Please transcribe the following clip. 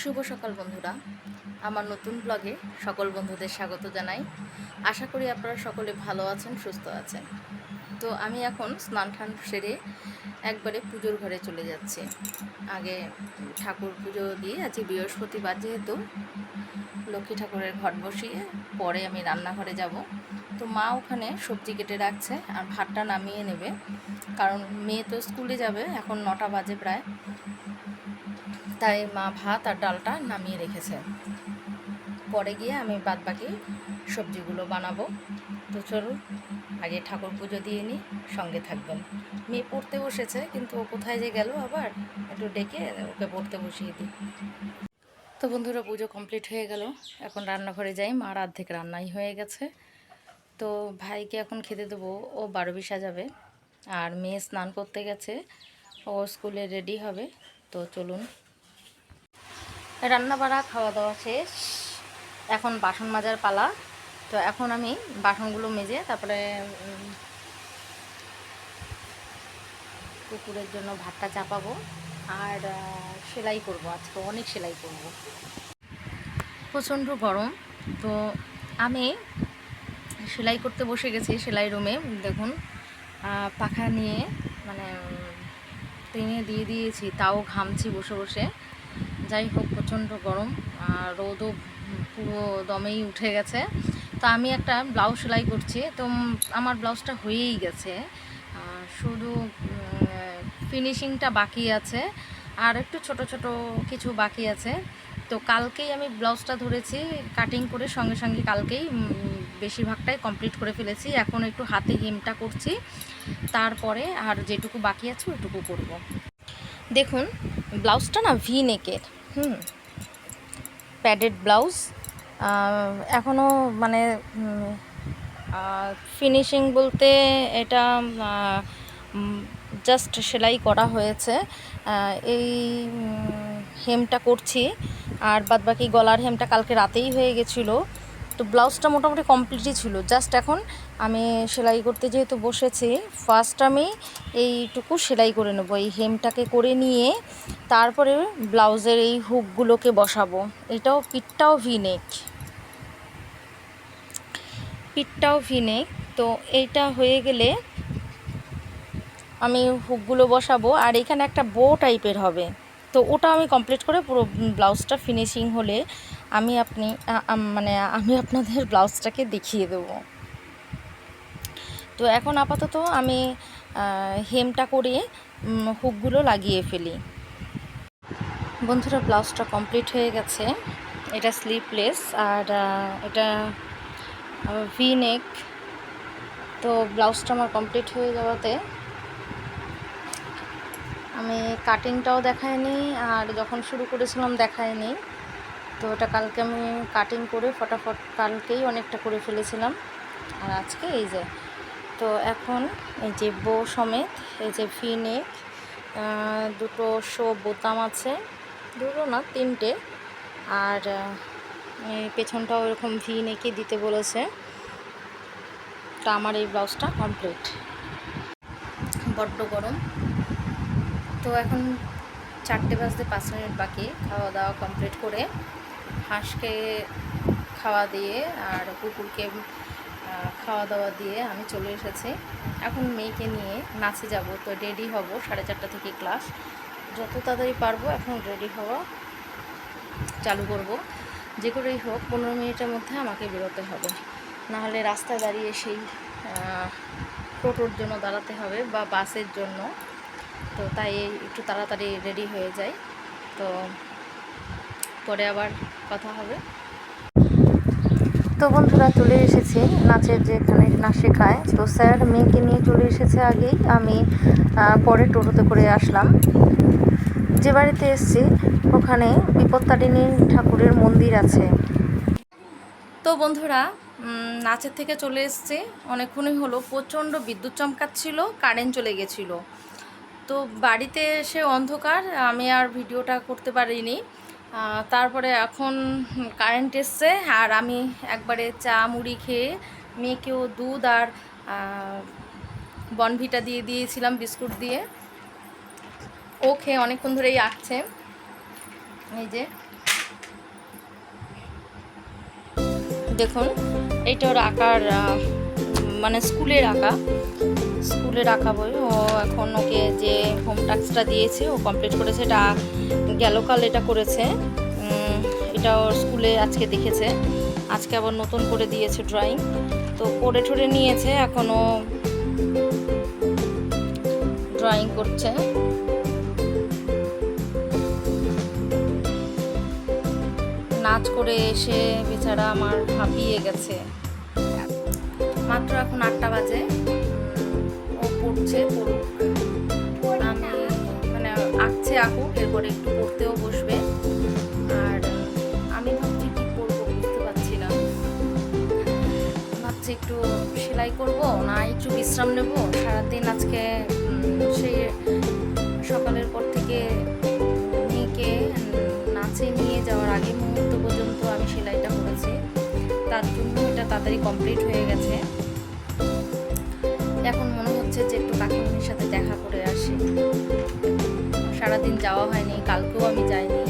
শুভ সকাল বন্ধুরা। আমার নতুন ব্লগে সকল বন্ধুদের স্বাগত জানাই। আশা করি আপনারা সকলে ভালো আছেন, সুস্থ আছেন। তো আমি এখন স্নান টান সেরে একবারে পুজোর ঘরে চলে যাচ্ছি। আগে ঠাকুর পুজো দিয়ে আজকে বৃহস্পতিবার যেহেতু, লক্ষ্মী ঠাকুরের ঘট বসিয়ে পরে আমি রান্নাঘরে যাব। তো মা ওখানে সবজি কেটে রাখছে আর ভাতটা নামিয়ে নেবে। কারণ মেয়ে তো স্কুলে যাবে, এখন নটা বাজে প্রায়। তাই মা ভাত আর ডালটা নামিয়ে রেখেছে। পরে গিয়ে আমি বাদ বাকি সবজিগুলো বানাবো। তো চলুন, আগে ঠাকুর পুজো দিয়ে নিই, সঙ্গে থাকবেন। মেয়ে পড়তে বসেছে, কিন্তু ও কোথায় যে গেল আবার একটু ডেকে ওকে পড়তে বসিয়ে দিই। তো বন্ধুরা, পুজো কমপ্লিট হয়ে গেল। এখন রান্নাঘরে যাই, মার অর্ধেক রান্নাই হয়ে গেছে। তো ভাইকে এখন খেতে দেবো, ও বারবি সাজাবে, আর মেয়ে স্নান করতে গেছে, ও স্কুলে রেডি হবে। তো চলুন রান্না বাড়া খাওয়া দাওয়া শেষ। এখন বাসন মাজার পালা। তো এখন আমি বাসনগুলো মেজে তারপরে কুকুরের জন্য ভাতটা চাপাবো। আর সেলাই করব আজকে, অনেক সেলাই করব। প্রচণ্ড গরম। তো আমি সেলাই করতে বসে গেছি সেলাই রুমে, দেখুন। পাখা নিয়ে মানে টেনে দিয়ে দিয়েছি, তাও ঘামছি বসে বসে। যাই হোক প্রচণ্ড গরম, আর রোদও পুরো দমেই উঠে গেছে। তো আমি একটা ব্লাউজ সেলাই করছি, তো আমার ব্লাউজটা হয়েই গেছে। শুধু ফিনিশিংটা বাকি আছে, আর একটু ছোট ছোট কিছু বাকি আছে। তো কালকেই আমি ব্লাউজটা ধরেছি কাটিং করে সঙ্গে সঙ্গে কালকেই বেশিরভাগটাই কমপ্লিট করে ফেলেছি। এখন একটু হাতে হিমটা করছি, তারপরে আর যেটুকু বাকি আছে ওইটুকু করব। দেখুন, ব্লাউজটা না ভি নেকের হুম। Padded blouse. এখনও মানে ফিনিশিং বলতে এটা জাস্ট সেলাই করা হয়েছে। এই হেমটা করছি। আর বাদবাকি গলার হেমটা কালকে রাতেই হয়ে গেছিল। তো ব্লাউজটা মোটামুটি কমপ্লিটই ছিল। জাস্ট এখন আমি সেলাই করতে যেহেতু বসেছি ফার্স্ট আমি এইটুকু সেলাই করে নেব, এই হেমটাকে করে নিয়ে তারপরে ব্লাউজের এই হুকগুলোকে বসাবো। এটাও পিঠটাও ভিনেক পিঠটাও ভিনেক তো এইটা হয়ে গেলে আমি হুকগুলো বসাবো। আর এখানে একটা বো টাইপের হবে। তো ওটা আমি কমপ্লিট করে পুরো ব্লাউজটা ফিনিশিং হলে আমি আপনি মানে আমি আপনাদের ব্লাউজটাকে দেখিয়ে দেবো। তো এখন আপাতত আমি হেমটা করে হুকগুলো লাগিয়ে ফেলি। বন্ধুরা, ব্লাউজটা কমপ্লিট হয়ে গেছে। এটা স্লিপলেস আর এটা ভি নেক তো ব্লাউজটা আমার কমপ্লিট হয়ে যাওয়াতে আমি কাটিংটাও দেখাইনি আর যখন শুরু করেছিলাম দেখাইনি। তো ওটা কালকে আমি কাটিং করে ফটাফট কালকেই অনেকটা করে ফেলেছিলাম। আর আজকে এই যে, তো এখন এই যে বো সমেত, এই যে নেক দুটো শো বোতাম আছে, দুটো না, তিনটে। আর পেছনটাও এরকম ভি নেকে দিতে বলেছে। তা আমার এই ব্লাউজটা কমপ্লিট বড্ড গরম। তো এখন চারটে বাজতে পাঁচ মিনিট বাকি, খাওয়া দাওয়া কমপ্লিট করে হাঁসকে খাওয়া দিয়ে আর কুকুরকে খাওয়া দাওয়া দিয়ে আমি চলে এসেছি। এখন মেয়েকে নিয়ে নাচে যাব, তো রেডি হব সাড়ে চারটা থেকে ক্লাস। যত তাড়াতাড়ি পারব এখন রেডি হওয়া চালু করব। যে করেই হোক, পনেরো মিনিটের মধ্যে আমাকে বেরোতে হবে। নাহলে রাস্তায় দাঁড়িয়ে সেই টোটোর জন্য দাঁড়াতে হবে বা বাসের জন্য। তো তাই একটু তাড়াতাড়ি রেডি হয়ে যাই। তো পরে আবার কথা হবে। তো বন্ধুরা চলে এসেছি নাচের যেখানে নাচ শেখায় তো স্যার মেয়েকে নিয়ে চলে এসেছে আগেই। আমি পরে টোটোতে করে আসলাম। যে বাড়িতে এসেছি ওখানে বিপত্তারিণী ঠাকুরের মন্দির আছে। তো বন্ধুরা নাচের থেকে চলে এসছে। অনেকক্ষণই হলো প্রচণ্ড বিদ্যুৎ চমকাচ্ছিল কারেন্ট চলে গেছিল। তো বাড়িতে এসে অন্ধকার আমি আর ভিডিওটা করতে পারিনি। তারপরে এখন কারেন্ট এসছে আর আমি একবারে চা, মুড়ি খেয়ে মেয়েকেও দুধ আর বনভিটা দিয়ে দিয়েছিলাম বিস্কুট দিয়ে। ও খেয়ে অনেকক্ষণ ধরেই আঁকছে। এই যে। দেখুন এটা ওর আঁকার মানে স্কুলের আঁকা। স্কুলের আঁকা বই ও এখন ওকে যে হোম টাস্কটা দিয়েছে, ও কমপ্লিট করেছে, এটা গেল কাল এটা করেছে। এটা ওর স্কুলে আজকে দেখেছে। আজকে আবার নতুন করে দিয়েছে ড্রয়িং তো পড়ে ঠরে নিয়েছে, এখনও ড্রয়িং করছে। নাচ করে এসে বেচারা আমার হাঁপিয়ে গেছে। মাত্র এখন আটটা বাজে। পড়ছে পড়ুক। আমি মানে আঁকছে আঁকুক, এরপরে একটু পড়তেও বসবে। আর আমি ভাবছি কি করব বুঝতে পারছি না। ভাবছি একটু সেলাই করব, না একটু বিশ্রাম নেব। সারাদিন আজকে সেই সকালের পর থেকে মেয়েকে নাচে নিয়ে যাওয়ার আগে মুহূর্ত পর্যন্ত আমি সেলাইটা করেছি। তার জন্য এটা তাড়াতাড়ি কমপ্লিট হয়ে গেছে। সারাদিন যাওয়া হয়নি কালকেও আমি যাইনি।